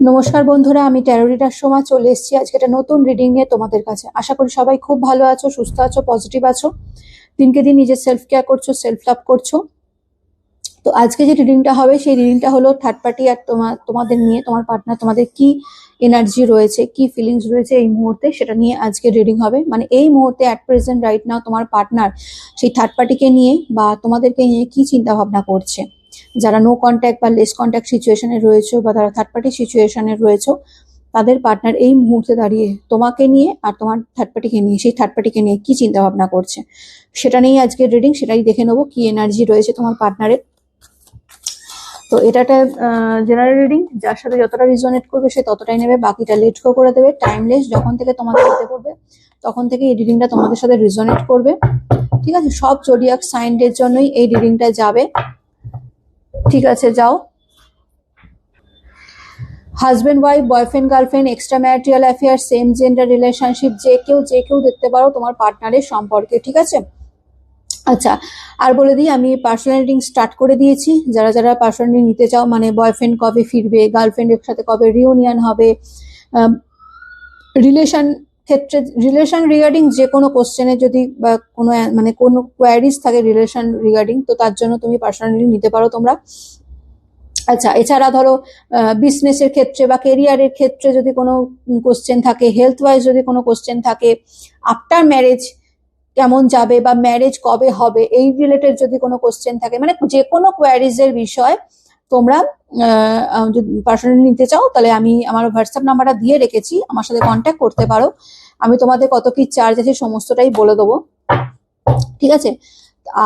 নমস্কার বন্ধুরা, আমি ট্যারোরিটার সময় চলে এসেছি আজকে একটা নতুন রিডিং নিয়ে তোমাদের কাছে। আশা করি সবাই খুব ভালো আছো, সুস্থ আছো পজিটিভ আছো। দিনকে দিন নিজের সেলফ কেয়ার করছ সেলফ লাভ করছ। তো আজকে যে রিডিংটা হবে, সেই রিডিংটা হলো থার্ড পার্টি আর তোমার তোমাদের নিয়ে, তোমার পার্টনার তোমাদের কি এনার্জি রয়েছে, কি ফিলিংস রয়েছে এই মুহূর্তে, সেটা নিয়ে আজকে রিডিং হবে। মানে এই মুহূর্তে অ্যাট প্রেজেন্ট রাইট নাও তোমার পার্টনার সেই থার্ড পার্টিকে নিয়ে বা তোমাদেরকে নিয়ে কি চিন্তা ভাবনা করছে। যারা নো কন্ট্যাক্ট বা লেস কন্ট্যাক্ট সিচুয়েশনে রয়েছে বা তারা থার্ড পার্টি সিচুয়েশনে রয়েছে, তাদের পার্টনার এই মুহূর্তে দাঁড়িয়ে তোমাকে নিয়ে আর তোমার থার্ড পার্টিকে নিয়ে, সেই থার্ড পার্টিকে নিয়ে কি চিন্তা ভাবনা করছে? সেটা নিয়েই আজকে রিডিং সেটাই দেখে নেব কি এনার্জি রয়েছে তোমার পার্টনারের তো এটা একটা জেনারেল রিডিং যার সাথে যতটা রিজনেট করবে সে ততটাই নেবে, বাকিটা লেট করে দেবে। টাইমলেস যখন থেকে তোমাদের হাতে পড়বে তখন থেকে এই রিডিংটা তোমাদের সাথে রিজনেট করবে। ঠিক আছে? সব জোডিয়াক সাইন্ডের জন্যই এই রিডিংটা যাবে। ঠিক আছে, যাও। Husband wife boyfriend girlfriend extra marital affair same gender relationship যে কেউ যে কেউ দেখতে পারো তোমার পার্টনারের সম্পর্কে, ঠিক আছে? আচ্ছা আর বলে দিই, আমি পার্সোনাল রিডিং স্টার্ট করে দিয়েছি। যারা যারা পার্সোনাল নিতে চাও মানে বয়ফ্রেন্ড কবে ফিরবে গার্লফ্রেন্ডের সাথে কবে রিউনিয়ন হবে রিলেশন ক্ষেত্রে রিলেশন রিগার্ডিং যে কোনো কোশ্চেনে যদি বা কোনো মানে কোনো কোয়ারিজ থাকে রিলেশন রিগার্ডিং তো তার জন্য তুমি পার্সোনালি নিতে পারো তোমরা। আচ্ছা এছাড়া ধরো বিজনেসের ক্ষেত্রে বা কেরিয়ারের ক্ষেত্রে যদি কোনো কোশ্চেন থাকে হেলথ ওয়াইজ যদি কোনো কোশ্চেন থাকে আফটার ম্যারেজ কেমন যাবে বা ম্যারেজ কবে হবে, এই রিলেটেড যদি কোনো কোশ্চেন থাকে মানে যে কোনো কোয়ারিজের বিষয় তোমরা পার্সোনালি নিতে চাও, তাহলে আমি আমার হোয়াটসঅ্যাপ নাম্বারটা দিয়ে রেখেছি। আমার সাথে কন্ট্যাক্ট করতে পারো। আমি তোমাদের কত কি চার্জ আছে সমস্তটাই বলে দেবো। ঠিক আছে?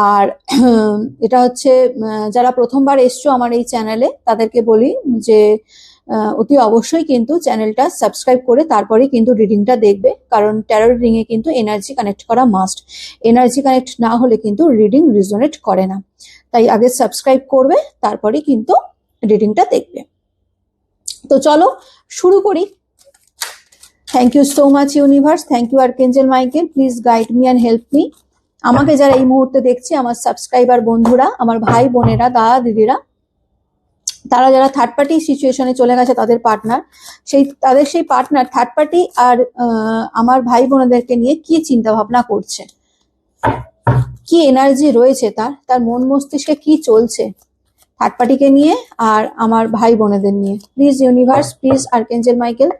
আর, এটা হচ্ছে যারা প্রথমবার এসছো আমার এই চ্যানেলে তাদেরকে বলি যে অতি অবশ্যই কিন্তু চ্যানেলটা সাবস্ক্রাইব করে তারপরেই কিন্তু রিডিংটা দেখবে। কারণ ট্যারো রিডিং এ কিন্তু এনার্জি কানেক্ট করা মাস্ট এনার্জি কানেক্ট না হলে কিন্তু রিডিং রিজোনেট করে না। তাই আগে সাবস্ক্রাইব করবে, তারপরেই কিন্তু রিডিংটা দেখবে। তো চলো শুরু করি। Thank you so much universe thank you archangel Michael please guide me and help me আমাকে যারা এই মুহূর্তে দেখছে, আমার সাবস্ক্রাইবার বন্ধুরা, আমার ভাই, বোনেরা, দাদা, দিদিরা, তারা যারা থার্ড পার্টি সিচুয়েশনে চলে গেছে, তাদের পার্টনার সেই, তাদের সেই পার্টনার থার্ড পার্টি আর আমার ভাই বোনেদেরকে নিয়ে কি চিন্তা ভাবনা করছে? কি এনার্জি রয়েছে তার তার মন মস্তিষ্কে কি চলছে থার্ড পার্টিকে নিয়ে আর আমার ভাই বোনেদের নিয়ে please universe please archangel Michael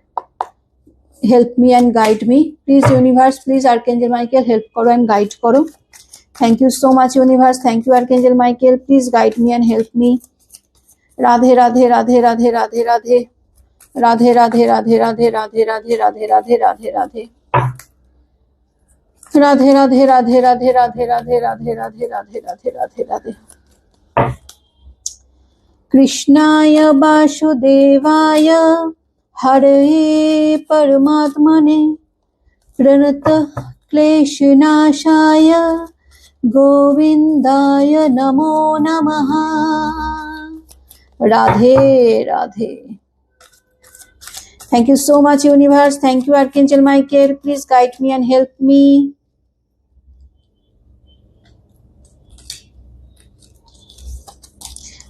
help me and guide me please universe please archangel Michael help করো অ্যান্ড গাইড করো thank you so much universe thank you archangel Michael please guide me and help me Radhe Radhe Radhe Radhe Radhe Radhe Radhe Radhe Radhe Radhe Radhe Radhe Radhe Radhe Radhe Radhe Radhe Radhe Radhe Radhe Radhe Radhe Radhe Radhe Radhe Radhe Radhe Radhe Radhe कृष्णाय वासुदेवाय हरे परमात्मने प्रणत क्लेशनाशाय गोविन्दाय नमो नम Radhe Radhe thank you so much universe thank you archangel Michael please guide me and help me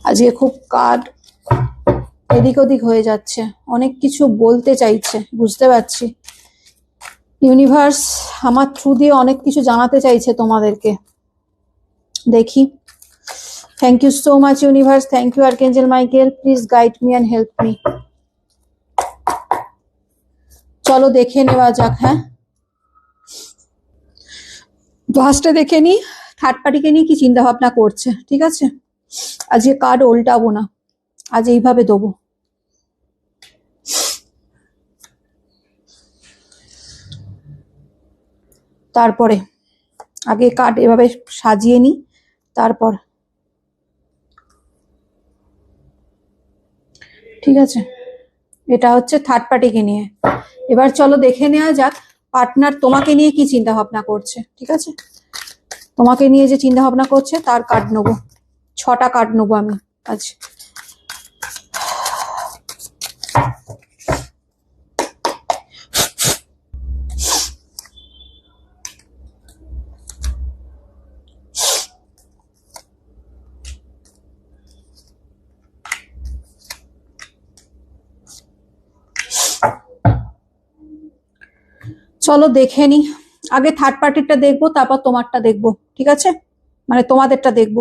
আজকে খুব card এদিক ওদিক হয়ে যাচ্ছে। অনেক কিছু বলতে চাইছে, বুঝতে পারছি। ইউনিভার্স আমার থ্রু দিয়ে অনেক কিছু জানাতে চাইছে তোমাদেরকে। দেখি। Thank you so much universe thank you R archangel Michael please guide me and help me চলো দেখে নেওয়া যাক হ্যাঁ। ফার্স্টে দেখে নি থার্ড পার্টিকে নিয়ে কি চিন্তা ভাবনা করছে, ঠিক আছে? আজকে কার্ড উল্টাবো না। আজ এইভাবে দেবো। তারপরে আগে কার্ড এভাবে সাজিয়ে নি তারপর। ঠিক আছে? এটা হচ্ছে থার্ড পার্টিকে নিয়ে। এবার চলো দেখে নেওয়া যাক পার্টনার তোমাকে নিয়ে কি চিন্তা ভাবনা করছে, ঠিক আছে? তোমাকে নিয়ে যে চিন্তা ভাবনা করছে, তার কার্ড নেব। ছটা কার্ড নেব আমি আজ। চলো দেখে নি। আগে থার্ড পার্টিটা দেখব, তারপর তোমারটা দেখব, ঠিক আছে? মানে তোমাদেরটা দেখব।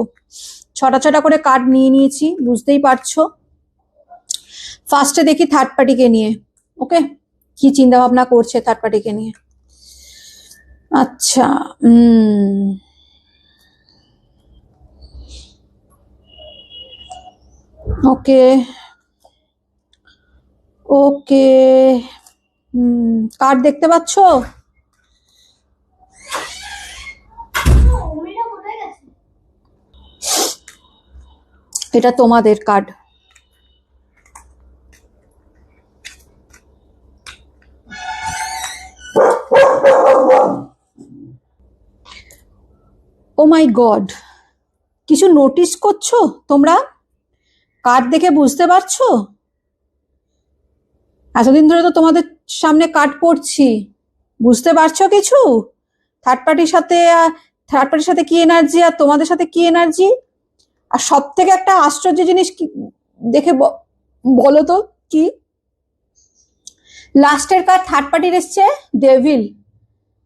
ছটা ছটা করে কার্ড নিয়ে নিয়েছি, বুঝতেই পারছ? ফার্স্টে দেখি থার্ড পার্টিকে নিয়ে ওকে কি চিন্তা ভাবনা করছে থার্ড পার্টিকে নিয়ে? আচ্ছা উম ওকে ওকে কার্ড দেখতে পাচ্ছো? এটা তোমাদের কার্ড ও মাই গড কিছু নোটিস করছ তোমরা? কার্ড দেখে বুঝতে পারছ? এতদিন ধরে তো তোমাদের সামনে কার্ড পড়ছি। বুঝতে পারছ কিছু? থার্ড পার্টির সাথে থার্ড পার্টির সাথে কি এনার্জি আর তোমাদের সাথে কি এনার্জি আর সব থেকে একটা আশ্চর্য জিনিস কি দেখে বলো তো, কি? লাস্টের কার্ড থার্ড পার্টির এসছে ডেভিল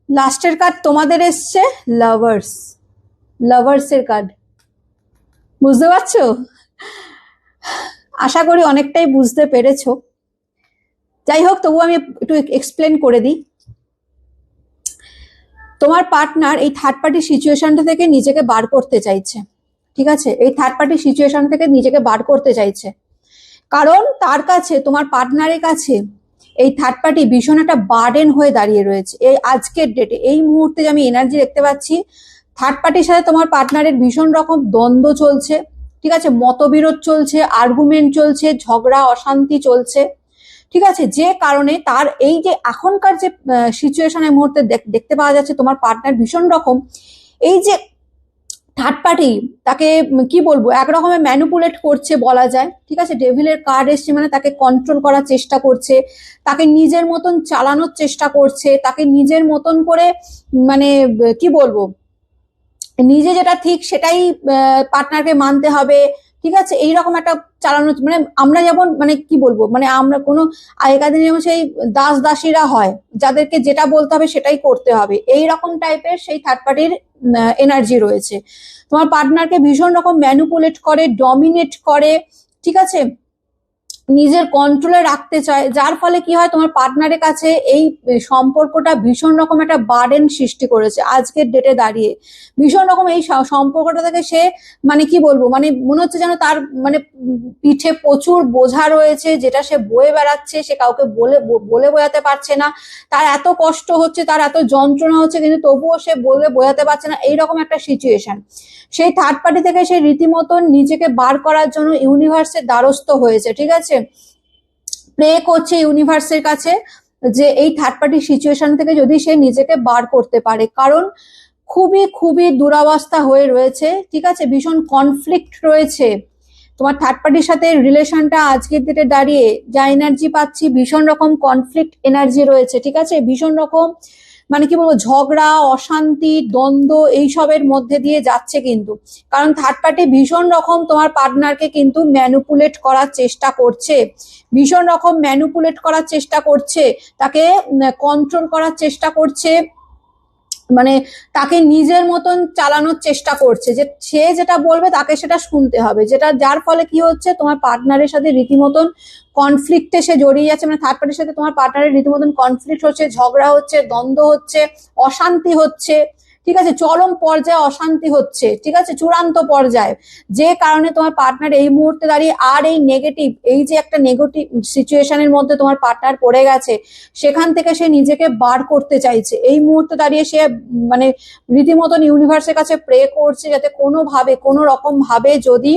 লাস্টের কার্ড তোমাদের এসছে লাভার্স লাভার্স এর কার্ড বুঝতে পারছ? আশা করি অনেকটাই বুঝতে পেরেছ। যাই হোক তবু আমি একটু এক্সপ্লেন করে দিই। তোমার পার্টনার এই থার্ড পার্টি সিচুয়েশনটা থেকে নিজেকে বার করতে চাইছে। ঠিক আছে? এই থার্ড পার্টি সিচুয়েশন থেকে নিজেকে বার করতে চাইছে। কারণ তার কাছে, তোমার পার্টনারের কাছে এই থার্ড পার্টি ভীষণ একটা বার্ডেন হয়ে দাঁড়িয়ে রয়েছে। এই আজকের ডেটে এই মুহূর্তে যে আমি এনার্জি দেখতে পাচ্ছি থার্ড পার্টির সাথে তোমার পার্টনারের ভীষণ রকম দ্বন্দ্ব চলছে। ঠিক আছে? মতবিরোধ চলছে আর্গুমেন্ট চলছে, ঝগড়া, অশান্তি চলছে। ঠিক আছে? যে কারণে তার এই যে এখনকার যে সিচুয়েশনের মুহূর্তে দেখ- দেখতে পাওয়া যাচ্ছে, তোমার পার্টনার ভীষণ রকম। এই যে থার্ড পার্টি তাকে, কি বলব একরকমের ম্যানুপুলেট করছে বলা যায়, ঠিক আছে? ডেভিলের কার্ড এসছে মানে তাকে কন্ট্রোল করার চেষ্টা করছে, তাকে নিজের মতন চালানোর চেষ্টা করছে, তাকে নিজের মতন করে মানে কি বলব? নিজে যেটা ঠিক সেটাই পার্টনারকে মানতে হবে ঠিক আছে? এইরকম একটা চালানো মানে আমরা যেমন মানে কি বলব? মানে আমরা কোনো আগেকার দিনে যেমন সেই দাস দাসীরা হয়, যাদেরকে যেটা বলতে হবে সেটাই করতে হবে। এই রকম টাইপের সেই থার্ড পার্টির এনার্জি রয়েছে। তোমার পার্টনারকে ভীষণ রকম ম্যানুপুলেট করে ডমিনেট করে, ঠিক আছে? নিজের কন্ট্রোলে রাখতে চায়, যার ফলে কি হয় তোমার পার্টনারের কাছে এই সম্পর্কটা ভীষণ রকম একটা বার্ডেন সৃষ্টি করেছে আজকের ডেটে দাঁড়িয়ে। ভীষণ রকম এই সম্পর্কটা থেকে সে মানে কি বলব মানে মনে হচ্ছে যেন তার মানে পিঠে প্রচুর বোঝা রয়েছে, যেটা সে বয়ে বেড়াচ্ছে, সে কাউকে বলে বলে বোঝাতে পারছে না। তার এত কষ্ট হচ্ছে, তার এত যন্ত্রণা হচ্ছে, কিন্তু তবুও সে বলে বোঝাতে পারছে না, এইরকম একটা সিচুয়েশন সেই থার্ড পার্টি থেকে সে রীতিমতন নিজেকে বার করার জন্য ইউনিভার্সের দ্বারস্থ হয়েছে, ঠিক আছে? প্রে করছে ইউনিভার্সের কাছে যে এই থার্ড পার্টি সিচুয়েশন থেকে যদি সে নিজেকে বার করতে পারে। কারণ খুবই খুবই দুরাবস্থা হয়ে রয়েছে, ঠিক আছে? ভীষণ কনফ্লিক্ট রয়েছে। তোমার থার্ড পার্টির সাথে রিলেশনটা আজকের ডেটে দাঁড়িয়ে, যা এনার্জি পাচ্ছি, ভীষণ রকম কনফ্লিক্ট এনার্জি রয়েছে, ঠিক আছে? ভীষণ রকম মানে কি বলব, ঝগড়া, অশান্তি, দ্বন্দ্ব এইসবের মধ্যে দিয়ে যাচ্ছে কিন্তু। কারণ থার্ড পার্টি ভীষণ রকম তোমার পার্টনারকে কিন্তু ম্যানুপুলেট করার চেষ্টা করছে। ভীষণ রকম ম্যানুপুলেট করার চেষ্টা করছে, তাকে কন্ট্রোল করার চেষ্টা করছে। মানে তাকে নিজের মতন চালানোর চেষ্টা করছে যে সে যেটা বলবে তাকে সেটা শুনতে হবে। যেটা যার ফলে কি হচ্ছে, তোমার পার্টনারের সাথে রীতিমতন কনফ্লিক্টে সে জড়িয়ে যাচ্ছে মানে থার্ড পার্টির সাথে তোমার পার্টনারের রীতিমতন কনফ্লিক্ট হচ্ছে, ঝগড়া হচ্ছে, দ্বন্দ্ব হচ্ছে, অশান্তি হচ্ছে। ঠিক আছে, চরম পর্যায়ে অশান্তি হচ্ছে, ঠিক আছে, চূড়ান্ত পর্যায়ে। যে কারণে তোমার পার্টনার এই মুহূর্তে দাঁড়িয়ে, আর এই নেগেটিভ এই যে একটা নেগেটিভ সিচুয়েশনের মধ্যে তোমার পার্টনার পড়ে গেছে, সেখান থেকে সে নিজেকে বার করতে চাইছে। এই মুহূর্তে দাঁড়িয়ে সে মানে রীতিমতন ইউনিভার্সের কাছে প্রে করছে যাতে কোনোভাবে কোনো রকম ভাবে যদি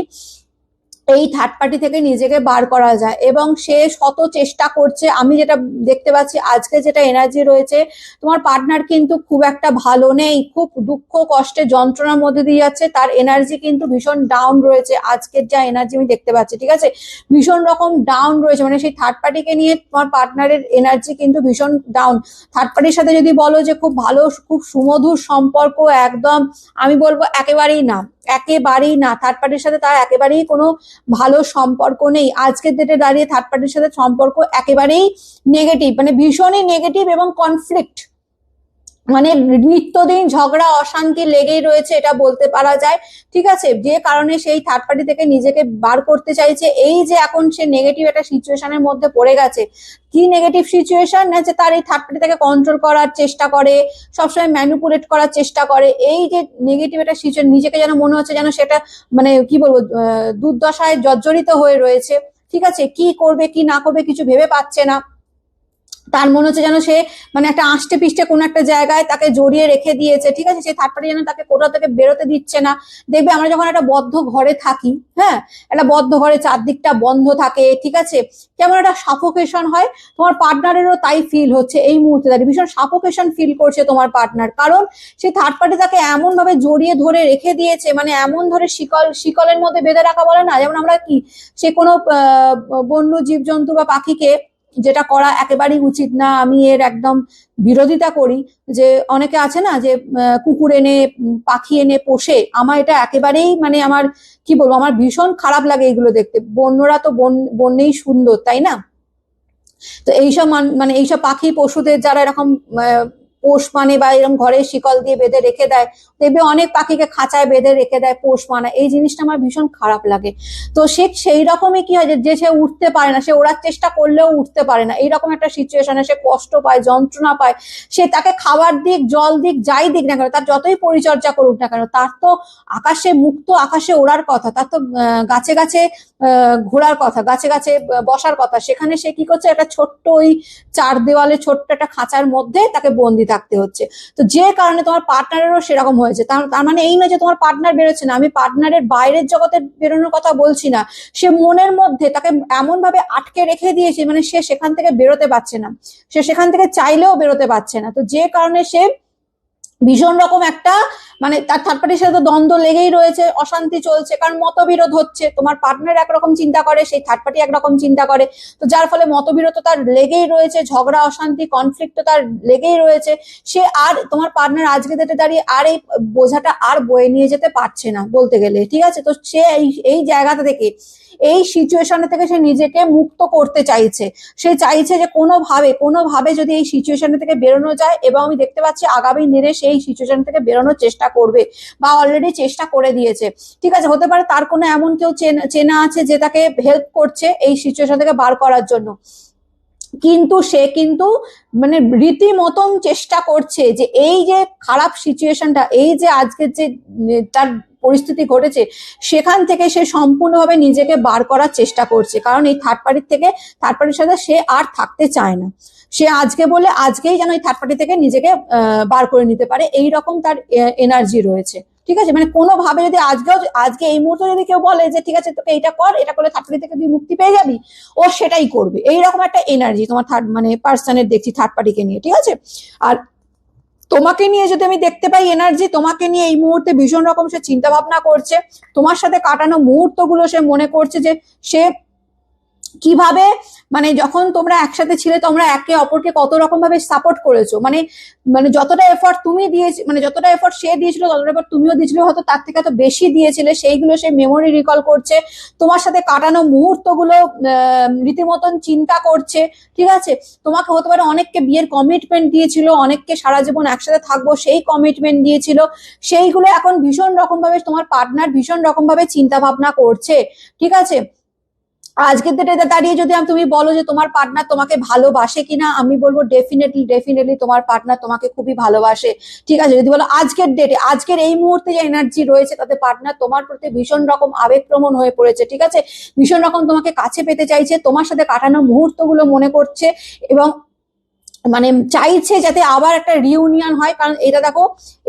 এই থার্ড পার্টি থেকে নিজেকে বার করা যায় এবং সে শত চেষ্টা করছে। আমি যেটা দেখতে পাচ্ছি, আজকে যেটা এনার্জি রয়েছে, তোমার পার্টনার কিন্তু খুব একটা ভালো নেই, খুব দুঃখ, কষ্টে, যন্ত্রণার মধ্যে দিয়ে যাচ্ছে। তার এনার্জি কিন্তু ভীষণ ডাউন রয়েছে। আজকের যা এনার্জি আমি দেখতে পাচ্ছি, ঠিক আছে? ভীষণ রকম ডাউন রয়েছে। মানে সেই থার্ড পার্টিকে নিয়ে তোমার পার্টনারের এনার্জি কিন্তু ভীষণ ডাউন থার্ড পার্টির সাথে যদি বলো যে খুব ভালো, খুব সুমধুর সম্পর্ক, একদম আমি বলব একেবারেই না একেবারেই না। থার্ড পার্টির সাথে তার একেবারেই কোনো ভালো সম্পর্ক নেই। আজকের ডেটে দাঁড়িয়ে থার্ড পার্টির সাথে সম্পর্ক একেবারেই নেগেটিভ মানে ভীষণই নেগেটিভ এবং কনফ্লিক্ট মানে নিত্যদিন ঝগড়া, অশান্তি লেগেই রয়েছে, এটা বলতে পারা যায়। ঠিক আছে? যে কারণে সেই থার্ড পার্টি থেকে নিজেকে বার করতে চাইছে। এই যে এখন সে নেগেটিভ একটা সিচুয়েশনের মধ্যে পড়ে গেছে। কি নেগেটিভ সিচুয়েশন না যে তার এই থার্ড পার্টি থেকে কন্ট্রোল করার চেষ্টা করে, সবসময় ম্যানুপুলেট করার চেষ্টা করে। এই যে নেগেটিভ একটা সিচুয়েশন নিজেকে যেন মনে হচ্ছে যেন সেটা মানে কি বলব দুর্দশায় জর্জরিত হয়ে রয়েছে। ঠিক আছে? কি করবে, কি না করবে কিছু ভেবে পাচ্ছে না। তার মনে হচ্ছে যেন সে মানে একটা আষ্টে পিষ্টে কোনো একটা জায়গায় তাকে জড়িয়ে রেখে দিয়েছে ঠিক আছে? সেই থার্ড পার্টি যেন তাকে কোথাও থেকে বেরোতে দিচ্ছে না। দেখবে আমরা যখন একটা বদ্ধ ঘরে থাকি হ্যাঁ? একটা বদ্ধ ঘরে চারদিকটা বন্ধ থাকে ঠিক আছে? কেমন একটা সাফোকেশন হয়। তোমার পার্টনারেরও তাই ফিল হচ্ছে এই মুহূর্তে। দাঁড়িয়ে ভীষণ সাফোকেশন ফিল করছে তোমার পার্টনার কারণ সেই থার্ড পার্টি তাকে এমন ভাবে জড়িয়ে ধরে রেখে দিয়েছে মানে এমন ধরে শিকল শিকলের মধ্যে বেঁধে রাখা বলে না? যেমন আমরা কি? সে কোনো আহ, বন্য জীবজন্তু বা পাখিকে যেটা করা একেবারেই উচিত না, আমি এর একদম বিরোধিতা করি, যে অনেকে আছে না যে কুকুর এনে পাখি এনে পোষে, আমার এটা একেবারেই মানে আমার, কি বলব, আমার ভীষণ খারাপ লাগে এগুলো দেখতে। বন্যরা তো বন, বন্যেই সুন্দর, তাই না? তো এইসব মান- এইসব পাখি পশুদের যারা এরকম পোষ মানে বা এরকম ঘরে শিকল দিয়ে বেঁধে রেখে দেয়, দেখবে অনেক পাখিকে খাঁচায় বেঁধে রেখে দেয় পোষ মানা। এই জিনিসটা আমার ভীষণ খারাপ লাগে। তো সে সেই রকমই কি হয় যে- সে উঠতে পারে না, সে ওড়ার চেষ্টা করলেও উঠতে পারে না। এইরকম একটা সিচুয়েশনে সে কষ্ট পায়, যন্ত্রণা পায়। সে তাকে খাবার দিক, জল দিক, যাই দিক না কেন, তার যতই পরিচর্যা করুক না কেন, তার তো আকাশে মুক্ত, আকাশে ওড়ার কথা, তার তো গাছে গাছে ঘোরার কথা, গাছে গাছে বসার কথা। সেখানে সে কি করছে, একটা ছোট্ট ওই চার দেওয়ালে ছোট্ট একটা খাঁচার মধ্যে তাকে বন্দি থাকতে হচ্ছে। তো যে কারণে তোমার পার্টনারেরও সেরকম হয়েছে। তার মানে এই নয় যে তোমার পার্টনার বেরোচ্ছে না। আমি পার্টনারের বাইরের জগতে বেরোনোর কথা বলছি না। সে মনের মধ্যে তাকে এমনভাবে আটকে রেখে দিয়েছে মানে সে সেখান থেকে বেরোতে পারছে না। সে সেখান থেকে চাইলেও বেরোতে পারছে না। তো যে কারণে সে ভীষণ রকম একটা মানে তার থার্ড পার্টির সাথে তো দ্বন্দ্ব লেগেই রয়েছে, অশান্তি চলছে, কারণ মতবিরোধ হচ্ছে। তোমার পার্টনার একরকম চিন্তা করে, সেই থার্ড পার্টি একরকম চিন্তা করে। তো যার ফলে মতবিরোধ তার লেগেই রয়েছে, ঝগড়া, অশান্তি কনফ্লিক্ট তো তার লেগেই রয়েছে। সে আর, তোমার পার্টনার আজকে ডেটে দাঁড়িয়ে আর এই বোঝাটা আর বয়ে নিয়ে যেতে পারছে না, বলতে গেলে, ঠিক আছে? তো সে এই এই জায়গাটা থেকে, এই সিচুয়েশন থেকে সে নিজেকে মুক্ত করতে চাইছে। সে চাইছে যে কোনোভাবে কোনোভাবে যদি এই সিচুয়েশন থেকে বেরোনো যায়, এবং আমি দেখতে পাচ্ছি আগামী দিনে সেই সিচুয়েশন থেকে বেরোনোর চেষ্টা করবে বা অলরেডি চেষ্টা করে দিয়েছে। ঠিক আছে, হতে পারে তার কোনো এমন কেউ চেনা আছে যে তাকে হেল্প করছে এই সিচুয়েশন থেকে বার করার জন্য। কিন্তু সে কিন্তু মানে রীতিমতন চেষ্টা করছে যে এই যে খারাপ সিচুয়েশনটা এই যে আজকের যে তার পরিস্থিতি ঘটেছে, সেখান থেকে সে সম্পূর্ণভাবে নিজেকে বার করার চেষ্টা করছে। কারণ এই থার্ড পার্টির থেকে থার্ড পার্টির সাথে সে আর থাকতে চায় না। সে আজকে বলে আজকেই যেন এই থার্ড পার্টি থেকে নিজেকে বার করে নিতে পারে। এই রকম তার এনার্জি রয়েছে। ঠিক আছে? মানে কোনোভাবে যদি আজকেও, আজকে এই মুহূর্তে যদি কেউ বলে যে, ঠিক আছে, তোকে এটা কর, এটা করলে থার্ড পার্টি থেকে তুই মুক্তি পেয়ে যাবি, ও সেটাই করবে। এইরকম একটা এনার্জি তোমার থার্ড মানে পার্সনের দেখছি থার্ড পার্টিকে নিয়ে। ঠিক আছে? আর তোমাকে নিয়ে যদি আমি দেখতে পাই এনার্জি তোমাকে নিয়ে এই মুহূর্তে ভীষণ রকম সে চিন্তা ভাবনা করছে। তোমার সাথে কাটানো মুহূর্তগুলো সে মনে করছে যে, সে কীভাবে মানে যখন তোমরা একসাথে ছিলে, তোমরা একে অপরকে কত রকম ভাবে সাপোর্ট করেছ? মানে মানে যতটা এফর্ট তুমি দিয়েছি মানে যতটা এফর্ট সে দিয়েছিল, ততটা এফর্ট তুমিও দিয়েছিলে, হয়তো তার থেকে তো বেশি দিয়েছিলে, সেইগুলো সে মেমোরি রিকল করছে, তোমার সাথে কাটানো মুহূর্তগুলো রীতিমতন চিন্তা করছে, ঠিক আছে? তোমাকে হতে পারে অনেককে বিয়ের কমিটমেন্ট দিয়েছিল, অনেককে সারা জীবন একসাথে থাকব, সেই কমিটমেন্ট দিয়েছিল, সেইগুলো এখন ভীষণ রকম ভাবে তোমার পার্টনার ভীষণ রকম ভাবে চিন্তা ভাবনা করছে, ঠিক আছে? আজকের ডেটে দাঁড়িয়ে যদি তুমি বলো যে তোমার পার্টনার তোমাকে ভালোবাসে কিনা, আমি বলব ডেফিনেটলি ডেফিনেটলি তোমার পার্টনার তোমাকে খুবই ভালোবাসে। ঠিক আছে, যদি বলো আজকের ডেটে আজকের এই মুহূর্তে যে এনার্জি রয়েছে তাতে পার্টনার তোমার প্রতি ভীষণ রকম আবেগপ্রবণ হয়ে পড়েছে। ঠিক আছে? ভীষণ রকম তোমাকে কাছে পেতে চাইছে, তোমার সাথে কাটানো মুহূর্তগুলো মনে করছে এবং মানে চাইছে যাতে আবার একটা রিউনিয়ন হয়। কারণ এটা দেখো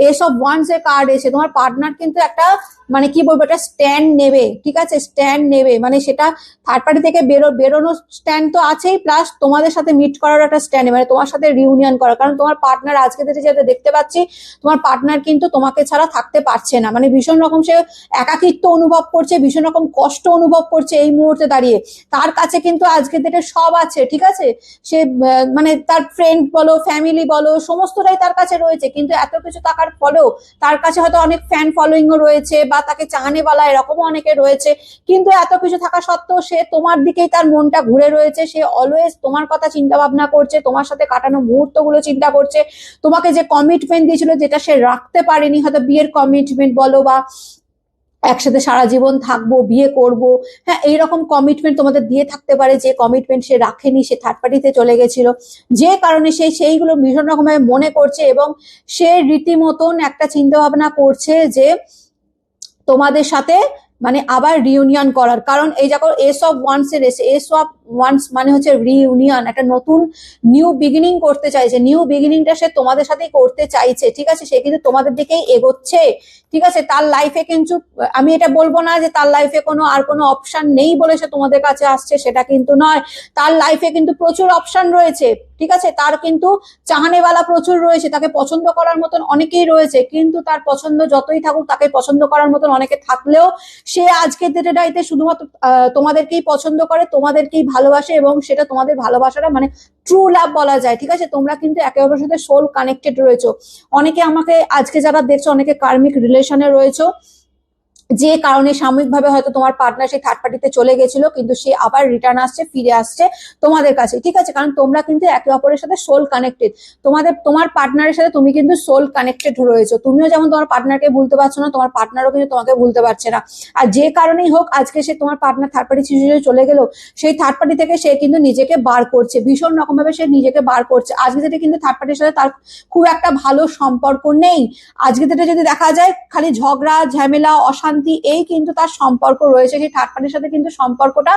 এসব ওয়ান্স এর কার্ড এসে তোমার পার্টনার কিন্তু একটা মানে কি বলব এটা স্ট্যান্ড নেবে, ঠিক আছে? স্ট্যান্ড নেবে মানে সেটা থার্ড পার্টি থেকে বেরো, বেরোনোর স্ট্যান্ড তো আছেই প্লাস তোমাদের সাথে মিট করার একটা স্ট্যান্ড মানে তোমার সাথে রিউনিয়ন করা কারণ তোমার পার্টনার আজকে থেকে যেটা দেখতে পাচ্ছি, তোমার পার্টনার কিন্তু তোমাকে ছাড়া থাকতে পারছে না। মানে ভীষণ রকম সে একাকিত্ব অনুভব করছে, ভীষণ রকম কষ্ট অনুভব করছে এই মুহূর্তে দাঁড়িয়ে। তার কাছে কিন্তু আজকে ডেটে সব আছে, ঠিক আছে? সে মানে তার ফ্রেন্ড বলো ফ্যামিলি বলো, সমস্তটাই তার কাছে রয়েছে। কিন্তু এত কিছু থাকার ফলেও তার কাছে হয়তো অনেক ফ্যান ফলোয়িংও রয়েছে বা তাকে চাহানেওয়ালা এরকমও অনেকে রয়েছে। কিন্তু এত কিছু থাকা সত্ত্বেও সে তোমার দিকেই তার মনটা ঘুরে রয়েছে। সে অলওয়েজ তোমার কথা চিন্তা ভাবনা করছে, তোমার সাথে কাটানো মুহূর্তগুলো চিন্তা করছে। তোমাকে যে কমিটমেন্ট দিয়েছিল যেটা সে রাখতে পারেনি, হয়তো বিয়ের কমিটমেন্ট বলো বা একসাথে সারা জীবন থাকব, বিয়ে করব। হ্যাঁ এইরকম কমিটমেন্ট তোমাদের দিয়ে থাকতে পারে। যে কমিটমেন্ট সে রাখেনি, সে থার্ড পার্টিতে চলে গেছিল। যে কারণে সে সেইগুলো ভীষণ রকমভাবে মনে করছে এবং সে রীতিমতন একটা চিন্তা ভাবনা করছে যে তোমাদের সাথে মানে আবার রিউনিয়ন করার। কারণ এই যখন এস অফ ওয়ান্স এর এসে এস অফ ওয়ান্স মানে হচ্ছে রিউনিয়ন একটা নতুন নিউ বিগিনিং করতে চাইছে। নিউ বিগিনিংটা সে তোমাদের সাথেই করতে চাইছে, ঠিক আছে? সে কিন্তু তোমাদের দিকেই এগোচ্ছে, ঠিক আছে? তার লাইফে কিন্তু, আমি এটা বলব না যে তার লাইফে কোনো আর কোনো অপশন নেই বলে সে তোমাদের কাছে আসছে, সেটা কিন্তু নয়। তার লাইফে কিন্তু প্রচুর অপশন রয়েছে। ঠিক আছে? তার কিন্তু চাহানেওয়ালা প্রচুর রয়েছে, তাকে পছন্দ করার মতন অনেকেই রয়েছে, কিন্তু তার পছন্দ যতই থাকুক, তাকে পছন্দ করার মতন অনেকে থাকলেও সে আজকের ডেটাইতে শুধুমাত্র তোমাদেরকেই পছন্দ করে, তোমাদেরকেই ভালোবাসে এবং সেটা তোমাদের ভালোবাসাটা মানে ট্রু লাভ বলা যায়, ঠিক আছে? তোমরা কিন্তু একে অপরের সাথে সোল কানেক্টেড রয়েছো। অনেকে আমাকে আজকে যারা দেখছ, অনেকে কার্মিক রিলেশনে রয়েছো যে কারণে সাময়িকভাবে হয়তো তোমার পার্টনার সেই থার্ড পার্টিতে চলে গেছিল, কিন্তু সে আবার রিটার্ন আসছে, ফিরে আসছে তোমাদের কাছে, ঠিক আছে? কারণ তোমরা কিন্তু একে অপরের সাথে সোল কানেক্টেড তোমাদের, তোমার পার্টনারের সাথে তুমি কিন্তু সোল কানেক্টেড রয়েছো। তুমিও যেমন তোমার পার্টনারকে ভুলতে পারছ না, তোমার পার্টনারও কিন্তু তোমাকে ভুলতে পারছে না। আর যে কারণেই হোক, আজকে সে তোমার পার্টনার থার্ড পার্টি সিচুয়েশনে চলে গেল, সেই থার্ড পার্টি থেকে সে কিন্তু নিজেকে বার করছে। ভীষণ রকম ভাবে সে নিজেকে বার করছে। আজকে যেটা কিন্তু থার্ড পার্টির সাথে তার খুব একটা ভালো সম্পর্ক নেই। আজকে যেটা যদি দেখা যায়, খালি ঝগড়া, ঝামেলা, অশান্তি এই কিন্তু তার সম্পর্ক রয়েছে সেই থার্ড পার্টির সাথে কিন্তু সম্পর্কটা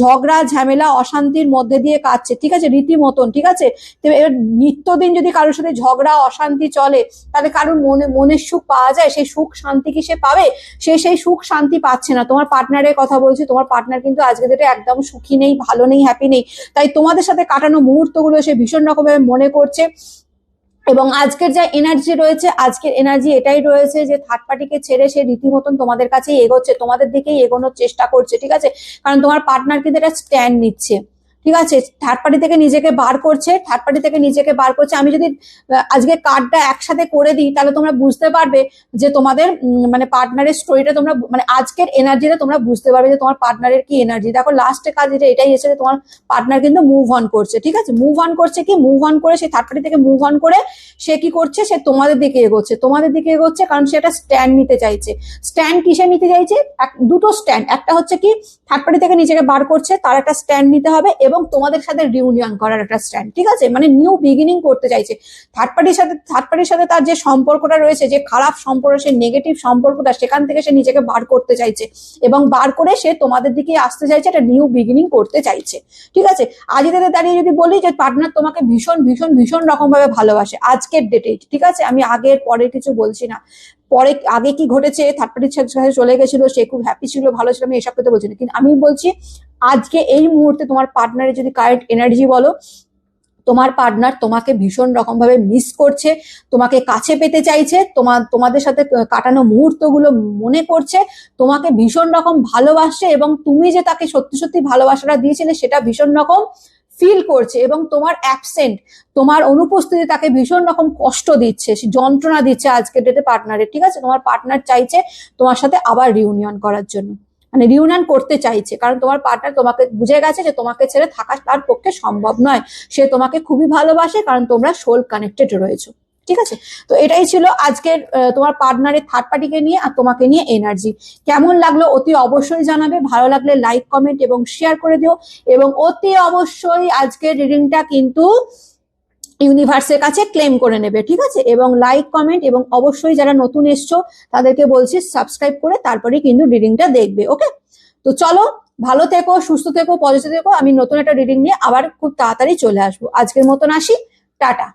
ঝগড়া, ঝামেলা, অশান্তির মধ্যে দিয়ে কাটছে। ঠিক আছে? রীতিমতন, ঠিক আছে? এবার নিত্যদিন যদি কারোর সাথে ঝগড়া, অশান্তি চলে, তাহলে কারোর মনে, মনের সুখ পাওয়া যায়? সেই সুখ শান্তি কি সে পাবে? সে সেই সুখ শান্তি পাচ্ছে না। তোমার পার্টনারের কথা বলছি, তোমার পার্টনার কিন্তু আজকে ডেটে একদম সুখী নেই, ভালো নেই হ্যাপি নেই। তাই তোমাদের সাথে কাটানো মুহূর্তগুলো সে ভীষণ রকমভাবে মনে করছে। এবং আজকের যা এনার্জি রয়েছে, আজকের এনার্জি এটাই রয়েছে যে থার্ড পার্টিকে ছেড়ে সে রীতিমতন তোমাদের কাছেই এগোচ্ছে, তোমাদের দিকেই এগোনোর চেষ্টা করছে, ঠিক আছে? কারণ তোমার পার্টনার কিন্তু এটা স্ট্যান্ড নিচ্ছে। ঠিক আছে? থার্ড পার্টি থেকে নিজেকে বার করছে থার্ড পার্টি থেকে নিজেকে বার করছে। আমি যদি আজকে কার্ডটা একসাথে করে দিই, তাহলে তোমরা বুঝতে পারবে যে তোমাদের মানে পার্টনারের স্টোরিটা তোমরা মানে আজকের এনার্জিটা তোমরা বুঝতে পারবে যে তোমার পার্টনারের কি এনার্জি দেখো লাস্টে কাজ যেটা, এটাই এসেছে, তোমার পার্টনার কিন্তু মুভ অন করছে, ঠিক আছে? মুভ অন করছে কি? মুভ অন করে সেই থার্ড পার্টি থেকে মুভ অন করে সে কি করছে? সে তোমাদের দিকে এগোচ্ছে। তোমাদের দিকে এগোচ্ছে কারণ সে একটা স্ট্যান্ড নিতে চাইছে। স্ট্যান্ড কিসে নিতে চাইছে? দুটো স্ট্যান্ড একটা হচ্ছে কি থার্ড পার্টি থেকে নিজেকে বার করছে, তার একটা স্ট্যান্ড নিতে হবে এবং তোমাদের সাথে রিউনিয়ন করার একটা স্ট্যান্ড ঠিক আছে? মানে নিউ বিগিনিং করতে চাইছে। থার্ড পার্টির সাথে থার্ড পার্টির সাথে তার যে সম্পর্কটা রয়েছে, যে খারাপ সম্পর্ক, সে নেগেটিভ সম্পর্কটা, সেখান থেকে সে নিজেকে বার করতে চাইছে। এবং বার করে সে তোমাদের দিকে আসতে চাইছে, একটা নিউ বিগিনিং করতে চাইছে। ঠিক আছে? আজ এটাতে দাঁড়িয়ে যদি বলি যে পার্টনার তোমাকে ভীষণ ভীষণ ভীষণ রকম ভাবে ভালোবাসে, আজকের ডেটে ঠিক আছে? আমি আগের পরে কিছু বলছি না। পরে আগে কি ঘটেছে থার্ড পার্টির সাথে চলে গেছিল, সে খুব হ্যাপি ছিল, ভালো ছিল, আমি এসব কথা বলছি না। কিন্তু আমি বলছি, আজকে এই মুহূর্তে তোমার পার্টনারের যদি কারেন্ট এনার্জি বলো, তোমার পার্টনার তোমাকে ভীষণ রকম ভাবে মিস করছে, তোমাকে কাছে পেতে চাইছে তোমার তোমাদের সাথে কাটানো মুহূর্তগুলো মনে করছে, তোমাকে ভীষণ রকম ভালোবাসছে এবং তুমি যে তাকে সত্যি সত্যি ভালোবাসাটা দিয়েছিলে সেটা ভীষণ রকম ফিল করছে এবং তোমার অ্যাবসেন্ট তোমার অনুপস্থিতি তাকে ভীষণ রকম কষ্ট দিচ্ছে যন্ত্রণা দিচ্ছে আজকের ডেটে পার্টনারের ঠিক আছে? তোমার পার্টনার চাইছে তোমার সাথে আবার রিউনিয়ন করার জন্য। মানে রিউনিয়ন করতে চাইছে, কারণ তোমার পার্টনার তোমাকে বুঝে গেছে যে তোমাকে ছেড়ে থাকা তার পক্ষে সম্ভব নয়। সে তোমাকে খুবই ভালোবাসে, কারণ তোমরা সোল কানেক্টেড রয়েছো। ঠিক আছে? তো এটাই ছিল আজকের তোমার পার্টনারের থার্ড পার্টিকে নিয়ে আর তোমাকে নিয়ে এনার্জি কেমন লাগল অতি অবশ্যই জানাবে। ভালো লাগলে লাইক কমেন্ট এবং শেয়ার করে দিও। এবং অতি অবশ্যই আজকের রিডিংটা কিন্তু ইউনিভার্সের কাছে ক্লেম করে নেবে, ঠিক আছে? এবং লাইক কমেন্ট এবং অবশ্যই যারা নতুন এসছো, তাদেরকে বলছি সাবস্ক্রাইব করে তারপরে কিন্তু রিডিংটা দেখবে ওকে তো চলো, ভালো থেকো, সুস্থ থেকো পজিটিভ থেকো। আমি নতুন একটা রিডিং নিয়ে আবার খুব তাড়াতাড়ি চলে আসব। আজকের মতন আসি। টাটা।